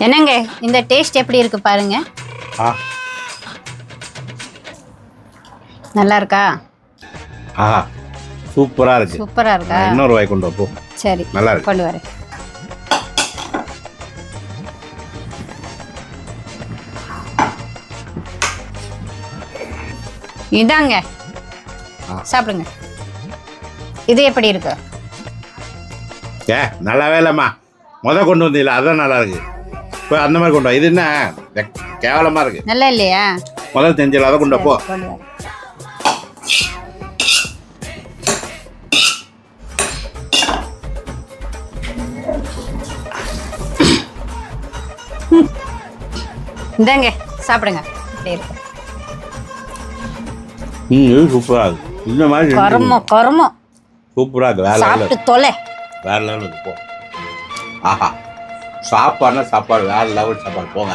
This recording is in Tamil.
என்னங்க இந்த டேஸ்ட் எப்படி இருக்கு பாருங்க. ஆ. நல்லா இருக்கா? ஆஹா சூப்பராக இருக்கு. சூப்பரா இருக்கா? இன்னொரு வாய் கொண்டு போ சரி நல்லா இருக்கு. கொண்டு வரேன். இதாங்க. சாப்பிடுங்க. இது எப்படி இருக்கு? ஏ நல்லாவே இல்லைம்மா. முத கொண்டு வந்தீங்களா அதான் நல்லா இருக்கு. இப்போ அந்த மாதிரி கொண்டு வா. இது என்ன? கேவலமா இருக்கு. நல்லா இல்லையா? முதல்ல செஞ்சல அதை கொண்டு போ. இந்தாங்க சாப்பிடுங்க. இருக்கு. ம் இது சூப்பராக இருக்கு. இந்த மாதிரி கருமம் கருமம். சூப்பராக இருக்கு. வேற சாப்பிட்டு தொலை. வேற லெவல் இருக்கு போ. ஆஹா. சாப்பாடுனா சாப்பாடு வேற லெவல் சாப்பாடு. போங்க.